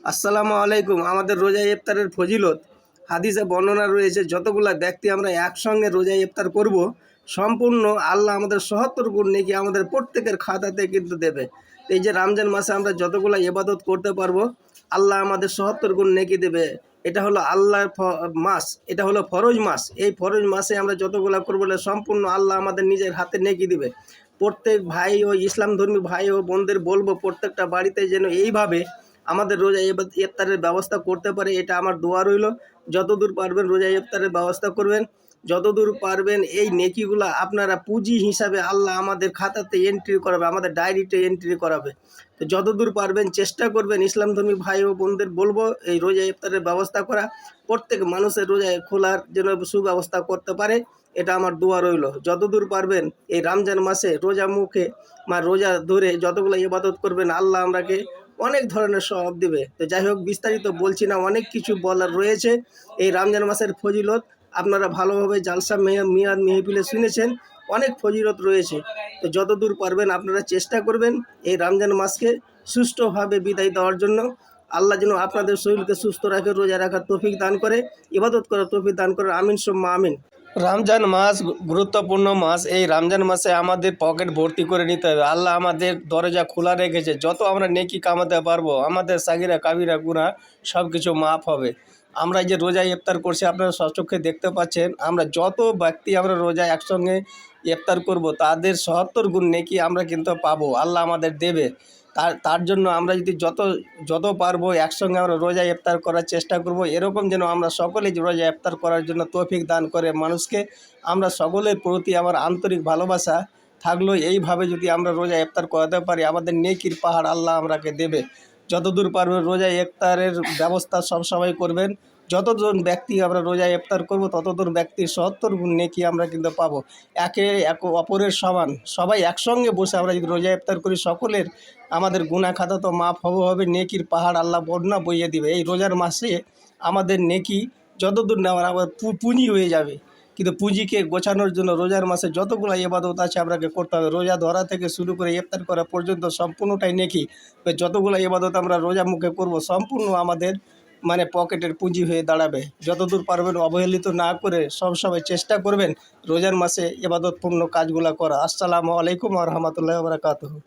আসসালামু আলাইকুম। আমাদের রোজা ইফতারের ফজিলত, হাদিসে বর্ণনা রয়েছে, যতগুলা ব্যক্তি আমরা একসঙ্গে রোজা ইফতার করব, সম্পূর্ণ আল্লাহ আমাদের সহত্তর গুণ নাকি আমাদের প্রত্যেকের খাতাতে কিন্তু দেবে। এই যে রমজান মাসে আমরা যতগুলা ইবাদত করতে পারব, আল্লাহ আমাদের সহত্তর গুণ নেকি দেবে। এটা হলো আল্লাহর মাস, এটা হলো ফরজ মাস। এই ফরজ মাসে আমরা যতগুলা করব সম্পূর্ণ আল্লাহ আমাদের নিজের হাতে নেকি দিবে। প্রত্যেক ভাই ও ইসলাম ধর্মী ভাই ও বোনদের বলব, প্রত্যেকটা বাড়িতে যেন এইভাবে আমাদের রোজা ইফতারের ব্যবস্থা করতে পারে, এটা আমার দোয়া রইল। যতদূর পারবেন রোজা ইফতারের ব্যবস্থা করবেন। যতদূর পারবেন এই নেকিগুলো আপনারা পুঁজি হিসাবে আল্লাহ আমাদের খাতাতে এন্ট্রি করাবে, আমাদের ডায়েরিতে এন্ট্রি করাবে। তো যতদূর পারবেন চেষ্টা করবেন, ইসলাম ধর্মী ভাই ও বোনদের বলব, এই রোজা ইফতারের ব্যবস্থা করা। প্রত্যেক মানুষের রোজা খোলার যেন সুব্যবস্থা করতে পারে, এটা আমার দোয়া রইল। যতদূর পারবেন এই রমজান মাসে রোজা মুখে বা রোজা ধরে যতগুলো ইবাদত করবেন, আল্লাহ আমরাকে অনেক ধরনের সব দেবে। তো যাই হোক, বিস্তারিত বলছি না, অনেক কিছু বলার রয়েছে। এই রমজান মাসের ফজিলত, আপনারা ভালোভাবে জালসা মেয়া মিয়াদ মেহফিলে শুনেছেন, অনেক ফজিলত রয়েছে। তো যতদূর পারবেন আপনারা চেষ্টা করবেন এই রমজান মাসকে সুষ্ঠুভাবে বিদায় দেওয়ার জন্য। আল্লাহ যেন আপনাদের শরীরকে সুস্থ রাখে, রোজা রাখার তৌফিক দান করে, ইবাদত করার তৌফিক দান করে। আমিন, সোম্মা আমিন। রমজান মাস গুরুত্বপূর্ণ মাস। এই রমজান মাসে আমাদের পকেট ভর্তি করে নিতে হবে। আল্লাহ আমাদের দরজা খোলা রেখেছে। যত আমরা নেকি কামাতে পারব, আমাদের সাগিরা, কাবিরা গুণা সব কিছু মাফ হবে। আমরা যে রোজা ইফতার করছি, আপনারা সচক্ষে দেখতে পাচ্ছেন, আমরা যত ব্যক্তি আমরা রোজা একসঙ্গে ইফতার করব, তাদের সত্তর গুণ নেকি আমরা কিন্তু পাবো। আল্লাহ আমাদের দেবে। তার তার জন্য আমরা যদি যত যত পারব একসঙ্গে আমরা রোজা ইফতার করার চেষ্টা করব। এরকম যেন আমরা সকলে রোজা ইফতার করার জন্য তৌফিক দান করে মানুষকে, আমরা সকলের প্রতি আমার আন্তরিক ভালোবাসা থাকল। এইভাবে যদি আমরা রোজা ইফতার করাতে পারি, আমাদের নেকির পাহাড় আল্লাহ আমরাকে দেবে। যতদূর পারবে রোজা ইফতারের ব্যবস্থা সবসময় করবেন। যতজন ব্যক্তি আমরা রোজা ইফতার করব, ততজন ব্যক্তির সত্তর গুণ নেকি আমরা কিন্তু পাবো। একে এক, অপরের সমান। সবাই একসঙ্গে বসে আমরা যদি রোজা ইফতার করি, সকলের আমাদের গুণা খাতা তো মাফ হবে হবে, নেকির পাহাড় আল্লাহ বন্যা বইয়ে দিবে। এই রোজার মাসে আমাদের নেকি যতদূর নেওয়ার আবার পু- পুঁজি হয়ে যাবে। কিন্তু পুঁজিকে গোছানোর জন্য রোজার মাসে যতগুলো ইবাদত আছে আপনাকে করতে হবে। রোজা ধরা থেকে শুরু করে ইফতার করা পর্যন্ত সম্পূর্ণটাই নেকি। যতগুলো ইবাদত আমরা রোজা মুখে করব, সম্পূর্ণ আমাদের মানে পকেটের পুঁজি হয়ে দাঁড়াবে। যতদূর পারবেন অবহেলিত না করে সবসময় চেষ্টা করবেন। রোজার মাসে এবাদতপূর্ণ কাজগুলো করা। আসসালামু আলাইকুম রহমতুল্লাহ বারকাতহ।